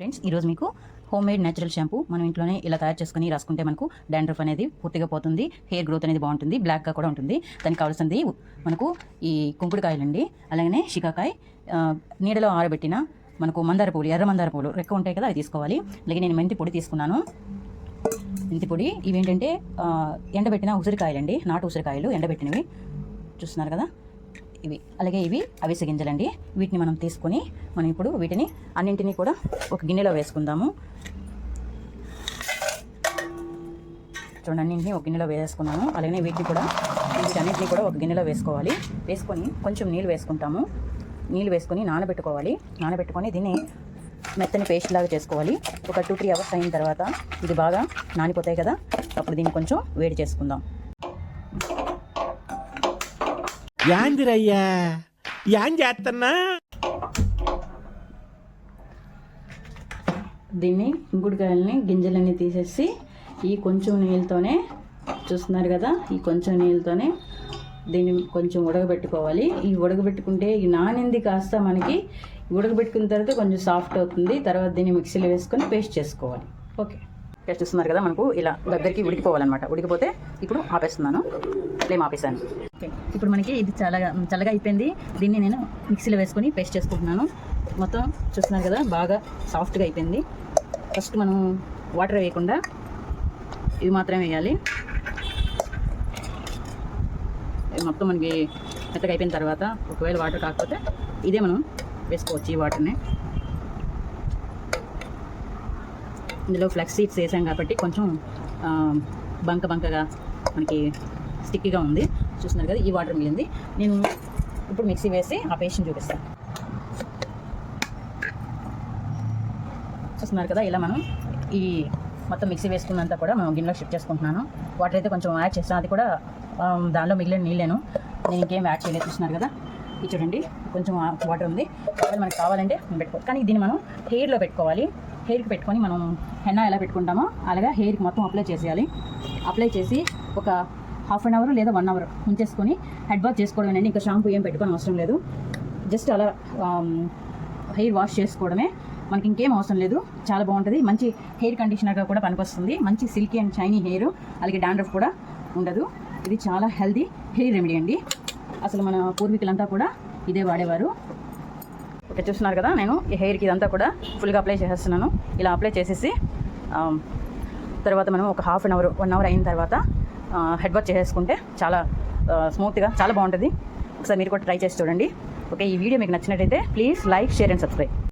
Friends ఈరోజు మీకు home made natural shampoo మనం ఇంట్లోనే ఇలా తయారు చేసుకుని రాసుకుంటే మనకు డాండ్రఫ్ అనేది పూర్తిగా పోతుంది హెయిర్ గ్రోత్ అనేది బాగుంటుంది బ్లాక్గా కూడా ఉంటుంది. దానికి కావాల్సింది మనకు ఈ కుంకుడుకాయలండి అలాగనే షికాకాయ నీడలో ఆరబెట్టిన మనకు మందార పూలు ఎర్ర మందార పూలు రెక్క ఉంటాయి కదా అవి తీసుకోవాలి. అలాగే నేను మెంతి పొడి తీసుకున్నాను. మెంతి పొడి ఇవేంటంటే ఏంటంటే ఎండబెట్టిన ఉసిరికాయలండి నాటు ఉసిరికాయలు ఎండబెట్టినవి. చూస్తున్నారు కదా? ఇవి. అలాగే ఇవి అవిసె గింజలండి. వీటిని మనం తీసుకొని మనం ఇప్పుడు వీటిని అన్నింటినీ కూడా ఒక గిన్నెలో వేసుకుందాము. చూడండి అన్నింటినీ ఒక గిన్నెలో వేసుకున్నాము. అలాగే వీటిని కూడా వీటన్నింటినీ కూడా ఒక గిన్నెలో వేసుకోవాలి. వేసుకొని కొంచెం నీళ్ళు వేసుకుంటాము. నీళ్ళు వేసుకొని నానబెట్టుకోవాలి. నానబెట్టుకొని దీన్ని మెత్తని పేస్ట్ లాగా చేసుకోవాలి. ఒక టూ త్రీ అవర్స్ అయిన తర్వాత ఇది బాగా నానిపోతాయి కదా. అప్పుడు దీన్ని కొంచెం వేడి చేసుకుందాం. యాందిరయ్యా. యాన్ చేస్తున్నా దీన్ని గుడికాయల్ని గింజలన్నీ తీసేసి ఈ కొంచెం నీళ్ళతోనే చూస్తున్నారు కదా ఈ కొంచెం నీళ్ళతోనే దీన్ని కొంచెం ఉడకబెట్టుకోవాలి. ఈ ఉడకబెట్టుకుంటే ఈ నానింది కాస్త మనకి ఉడకబెట్టుకున్న తర్వాత కొంచెం సాఫ్ట్ అవుతుంది. తర్వాత దీన్ని మిక్సీలో వేసుకొని పేస్ట్ చేసుకోవాలి. ఓకే. ఇక్కడ చూస్తున్నారు కదా మనకు ఇలా దగ్గరికి ఉడికిపోవాలన్నమాట. ఉడికిపోతే ఇప్పుడు ఆపేస్తున్నాను. Flame ఆపేసాను okay. ఇప్పుడు మనకి ఇది చల్లగా చల్లగా అయిపోయింది. దీన్ని నేను మిక్సీలో వేసుకొని పేస్ట్ చేసుకుంటున్నాను. మొత్తం చూస్తున్నారు కదా బాగా సాఫ్ట్గా అయిపోయింది. ఫస్ట్ మనం వాటర్ వేయకుండా ఇది మాత్రమే వేయాలి. మొత్తం మనకి మెత్తగా అయిపోయిన తర్వాత ఒకవేళ వాటర్ కాకపోతే ఇదే మనం వేసుకోవచ్చు ఈ వాటర్ని. ఇందులో ఫ్లెక్స్ సీడ్స్ వేసాం కాబట్టి కొంచెం బంక బంకగా మనకి స్టిక్కీగా ఉంది. చూస్తున్నారు కదా ఈ వాటర్ మిగిలింది నేను ఇప్పుడు మిక్సీ వేసి ఆ పేస్ట్ని చూపిస్తాను. చూస్తున్నారు కదా ఇలా మనం ఈ మొత్తం మిక్సీ వేసుకున్నంతా కూడా మనం గిన్నెలో షిఫ్ట్ చేసుకుంటున్నాను. వాటర్ అయితే కొంచెం యాడ్ చేస్తాను అది కూడా దానిలో మిగిలిన నీళ్ళేను. నేను ఇంకేం యాడ్ చేయలేదు చూస్తున్నారు కదా. ఇది చూడండి కొంచెం వాటర్ ఉంది. ఒకవేళ మనకు కావాలంటే పెట్టుకోవాలి పెట్టుకోవచ్చు కానీ దీన్ని మనం హెయిర్లో పెట్టుకోవాలి. హెయిర్కి పెట్టుకొని మనం హెన్నా ఎలా పెట్టుకుంటామో అలాగా హెయిర్కి మొత్తం అప్లై చేసేయాలి. అప్లై చేసి ఒక హాఫ్ అన్ అవర్ లేదా వన్ అవర్ ఉంచేసుకొని హెడ్ బాత్ చేసుకోవడమేనండి ఇంకా షాంపూ ఏం పెట్టుకోవడం అవసరం లేదు. జస్ట్ అలా um, హెయిర్ వాష్ చేసుకోవడమే. మనకి ఇంకేం అవసరం లేదు. చాలా బాగుంటుంది. మంచి హెయిర్ కండిషనర్గా కూడా పనికొస్తుంది. మంచి సిల్కీ అండ్ షైనీ హెయిర్ అలాగే డాండ్రఫ్ కూడా ఉండదు. ఇది చాలా హెల్దీ హెయిర్ రెమెడీ అండి. అసలు మన పూర్వీకులంతా కూడా ఇదే వాడేవారు. ఓకే చూస్తున్నారు కదా నేను ఈ హెయిర్కి ఇదంతా కూడా ఫుల్గా అప్లై చేసేస్తున్నాను. ఇలా అప్లై చేసేసి తర్వాత మనం ఒక half an hour one hour అయిన తర్వాత హెడ్ వాష్ చేసేసుకుంటే చాలా స్మూత్గా చాలా బాగుంటుంది. ఒకసారి మీరు కూడా ట్రై చేసి చూడండి. ఓకే ఈ వీడియో మీకు నచ్చినట్టయితే please like share and subscribe.